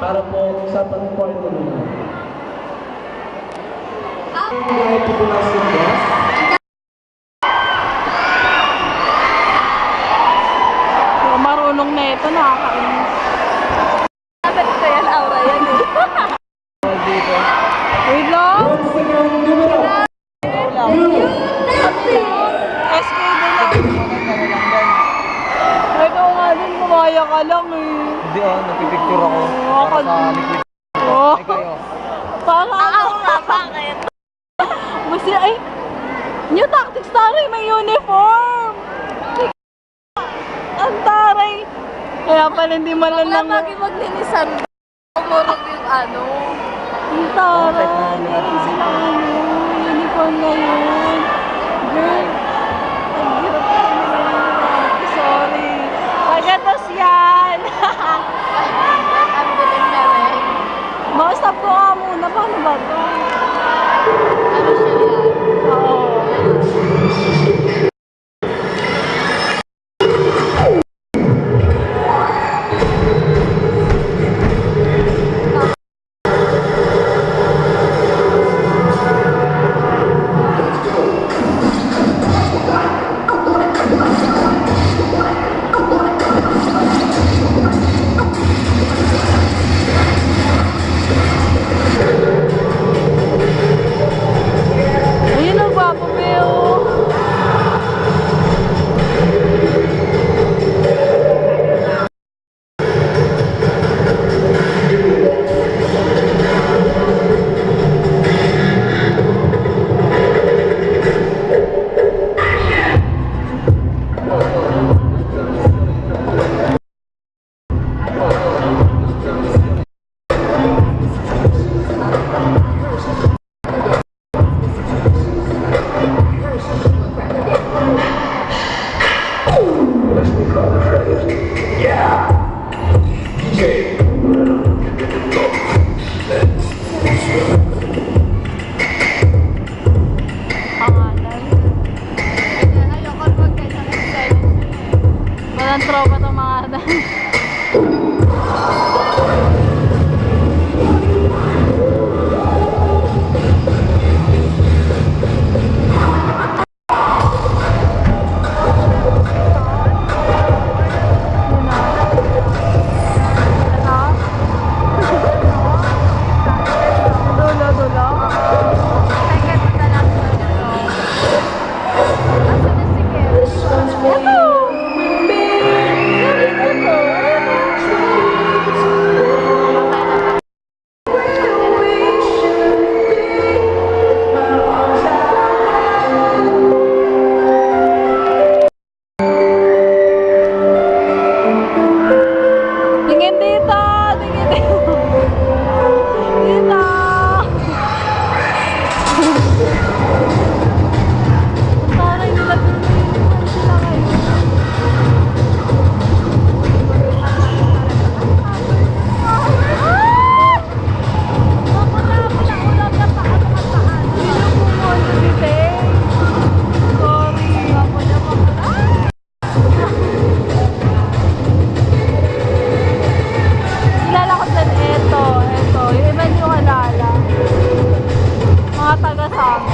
Para po sa pag-point naman. Ah. Kahit po na si Boss. Oh, marunong na ito, nakakainis. Dapat ko yan, aura yan eh. Dito. Wait lang. SK din lang. Nga din, kumaya ka lang eh. Hindi ah, napipicture ako. Oo, Para ako- sa liquid. Oh, Ay kayo. para Oo nga, bakit? Kasi, ay, new tactics taray, may uniform. Ang taray. Kaya pala hindi Wala malalang. lagi maglinisan. Umurog yung ano. Ang taray. Ano, uniform ngayon. 번만 봐도. Thank you. ว่าไ